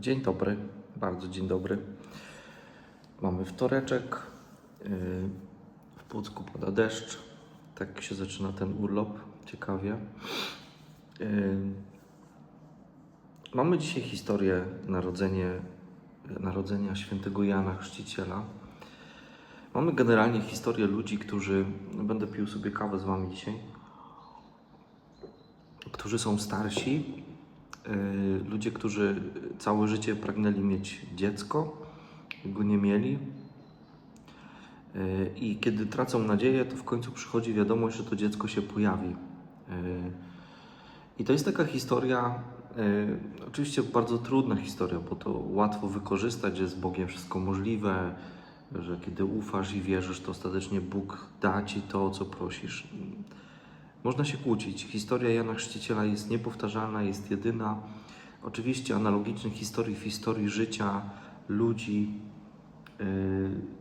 Dzień dobry, bardzo dzień dobry. Mamy wtoreczek. yy, W Pucku pada deszcz. Tak się zaczyna ten urlop. Ciekawie. Yy, Mamy dzisiaj historię narodzenie, narodzenia świętego Jana Chrzciciela. Mamy generalnie historię ludzi, którzy. Będę pił sobie kawę z Wami dzisiaj. Którzy są starsi, ludzie, którzy całe życie pragnęli mieć dziecko, go nie mieli. Yy, I kiedy tracą nadzieję, to w końcu przychodzi wiadomość, że to dziecko się pojawi. Yy, I to jest taka historia, oczywiście bardzo trudna historia, bo to łatwo wykorzystać, że z Bogiem wszystko możliwe, że kiedy ufasz i wierzysz, to ostatecznie Bóg da ci to, o co prosisz. Można się kłócić. Historia Jana Chrzciciela jest niepowtarzalna, jest jedyna. Oczywiście analogicznych historii w historii życia ludzi yy,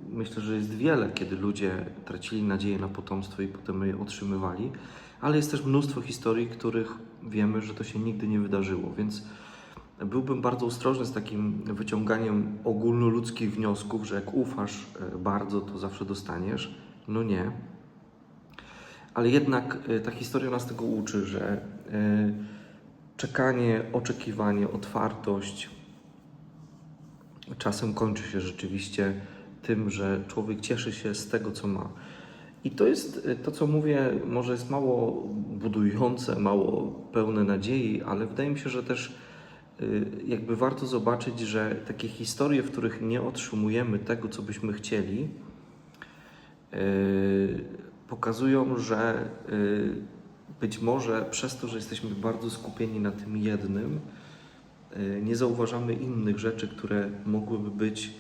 myślę, że jest wiele, kiedy ludzie tracili nadzieję na potomstwo i potem je otrzymywali, ale jest też mnóstwo historii, których wiemy, że to się nigdy nie wydarzyło, więc byłbym bardzo ostrożny z takim wyciąganiem ogólnoludzkich wniosków, że jak ufasz yy, bardzo, to zawsze dostaniesz. No nie. Ale jednak y, ta historia nas tego uczy, że y, czekanie, oczekiwanie, otwartość czasem kończy się rzeczywiście tym, że człowiek cieszy się z tego, co ma. I to jest y, to, co mówię, może jest mało budujące, mało pełne nadziei, ale wydaje mi się, że też jakby warto zobaczyć, że takie historie, w których nie otrzymujemy tego, co byśmy chcieli, pokazują, że y, być może przez to, że jesteśmy bardzo skupieni na tym jednym, y, nie zauważamy innych rzeczy, które mogłyby być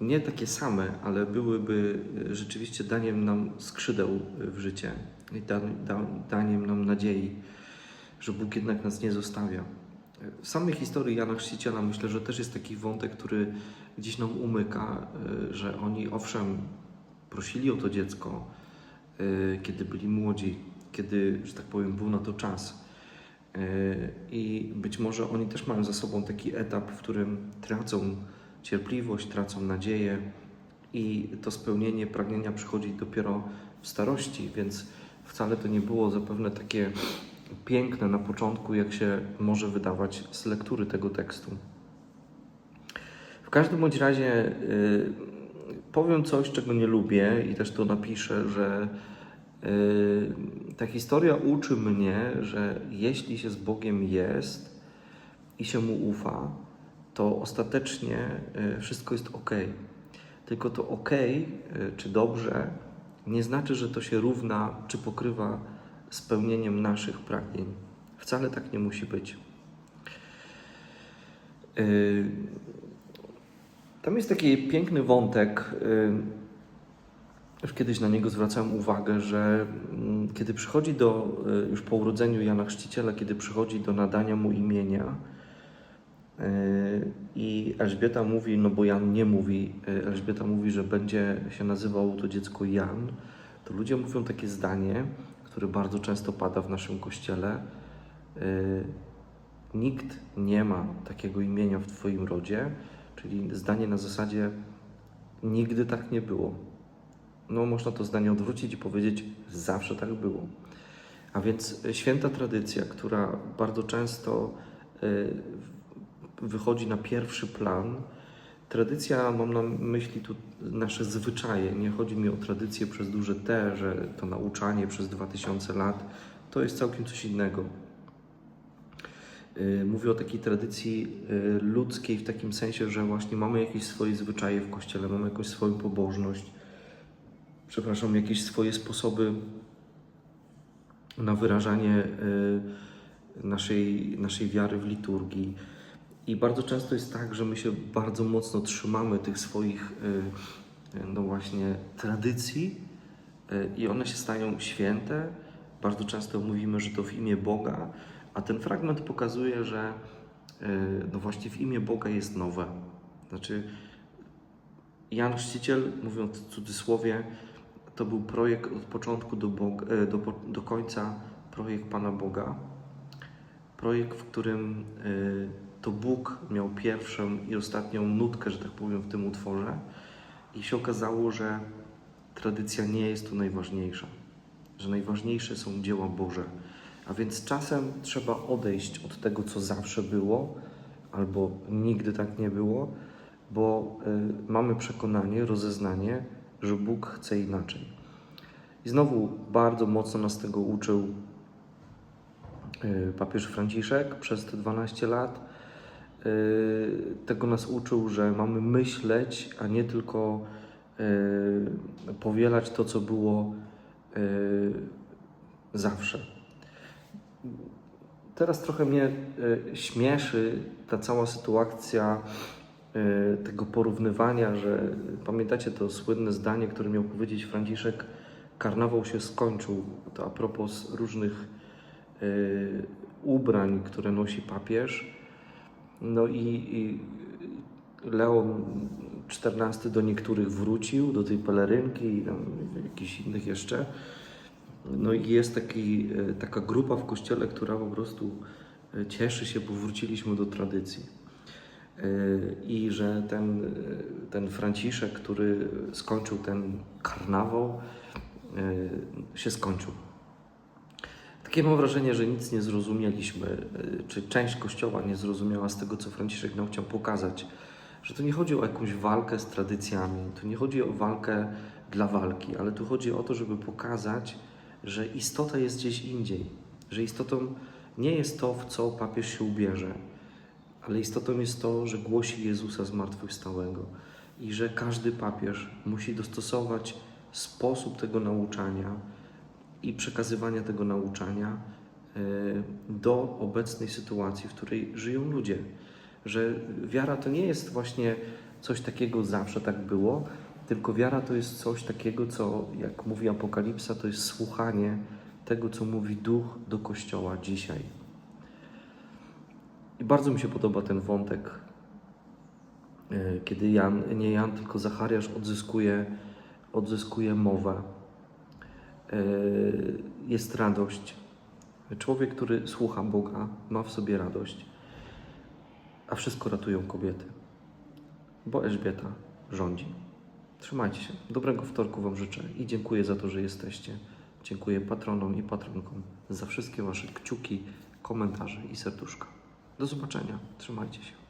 nie takie same, ale byłyby y, rzeczywiście daniem nam skrzydeł w życie i dan, da, daniem nam nadziei, że Bóg jednak nas nie zostawia. W samej historii Jana Chrzciciela myślę, że też jest taki wątek, który gdzieś nam umyka, że oni owszem prosili o to dziecko, kiedy byli młodzi, kiedy, że tak powiem, był na to czas. Y, I być może oni też mają za sobą taki etap, w którym tracą cierpliwość, tracą nadzieję i to spełnienie pragnienia przychodzi dopiero w starości, więc wcale to nie było zapewne takie piękne na początku, jak się może wydawać z lektury tego tekstu. W każdym bądź razie y, powiem coś, czego nie lubię i też to napiszę, że y, ta historia uczy mnie, że jeśli się z Bogiem jest i się mu ufa, to ostatecznie y, wszystko jest ok. Tylko to ok, czy dobrze, nie znaczy, że to się równa czy pokrywa spełnieniem naszych pragnień. Wcale tak nie musi być. Y, Tam jest taki piękny wątek. y, Już kiedyś na niego zwracałem uwagę, że mm, kiedy przychodzi do, y, już po urodzeniu Jana Chrzciciela, kiedy przychodzi do nadania mu imienia, y, i Elżbieta mówi, no bo Jan nie mówi, Elżbieta mówi, że będzie się nazywał to dziecko Jan, to ludzie mówią takie zdanie, które bardzo często pada w naszym kościele. Nikt nie ma takiego imienia w Twoim rodzie, czyli zdanie na zasadzie nigdy tak nie było. No, można to zdanie odwrócić i powiedzieć zawsze tak było. A więc y, święta tradycja, która bardzo często y, wychodzi na pierwszy plan. Tradycja, mam na myśli tu nasze zwyczaje. Nie chodzi mi o tradycję przez duże T, że to nauczanie przez 2000 lat to jest całkiem coś innego. Y, Mówię o takiej tradycji y, ludzkiej w takim sensie, że właśnie mamy jakieś swoje zwyczaje w kościele, mamy jakąś swoją pobożność, przepraszam, jakieś swoje sposoby na wyrażanie y, naszej, naszej wiary w liturgii. I bardzo często jest tak, że my się bardzo mocno trzymamy tych swoich, no właśnie, tradycji i one się stają święte. Bardzo często mówimy, że to w imię Boga, a ten fragment pokazuje, że y, no właśnie w imię Boga jest nowe. Znaczy, Jan Chrzciciel, mówiąc w cudzysłowie, to był projekt od początku do, Boga, e, do, do końca, projekt Pana Boga. Projekt, w którym y, to Bóg miał pierwszą i ostatnią nutkę, że tak powiem, w tym utworze. I się okazało, że tradycja nie jest tu najważniejsza, że najważniejsze są dzieła Boże. A więc czasem trzeba odejść od tego, co zawsze było, albo nigdy tak nie było, bo y, mamy przekonanie, rozeznanie, że Bóg chce inaczej. I znowu bardzo mocno nas tego uczył y, papież Franciszek przez te 12 lat. Y, Tego nas uczył, że mamy myśleć, a nie tylko y, powielać to, co było y, zawsze. Teraz trochę mnie y, śmieszy ta cała sytuacja y, tego porównywania, że pamiętacie to słynne zdanie, które miał powiedzieć Franciszek, karnawał się skończył. To a propos różnych y, ubrań, które nosi papież. No i, i Leon XIV do niektórych wrócił, do tej pelerynki i jakichś innych jeszcze. No i jest taki, e, taka grupa w kościele, która po prostu e, cieszy się, bo wróciliśmy do tradycji. E, I że ten, ten Franciszek, który skończył ten karnawał, się skończył. Takie mam wrażenie, że nic nie zrozumieliśmy, czy część Kościoła nie zrozumiała z tego, co Franciszek nam chciał pokazać, że to nie chodzi o jakąś walkę z tradycjami, to nie chodzi o walkę dla walki, ale tu chodzi o to, żeby pokazać, że istota jest gdzieś indziej, że istotą nie jest to, w co papież się ubierze, ale istotą jest to, że głosi Jezusa zmartwychwstałego i że każdy papież musi dostosować sposób tego nauczania i przekazywania tego nauczania e, do obecnej sytuacji, w której żyją ludzie. Że wiara to nie jest właśnie coś takiego zawsze tak było, tylko wiara to jest coś takiego, co, jak mówi Apokalipsa, to jest słuchanie tego, co mówi Duch do Kościoła dzisiaj. I bardzo mi się podoba ten wątek, e, kiedy Jan, nie Jan, tylko Zachariasz odzyskuje, odzyskuje mowę. E, Jest radość. Człowiek, który słucha Boga, ma w sobie radość, a wszystko ratują kobiety, bo Elżbieta rządzi. Trzymajcie się. Dobrego wtorku Wam życzę i dziękuję za to, że jesteście. Dziękuję patronom i patronkom za wszystkie Wasze kciuki, komentarze i serduszka. Do zobaczenia. Trzymajcie się.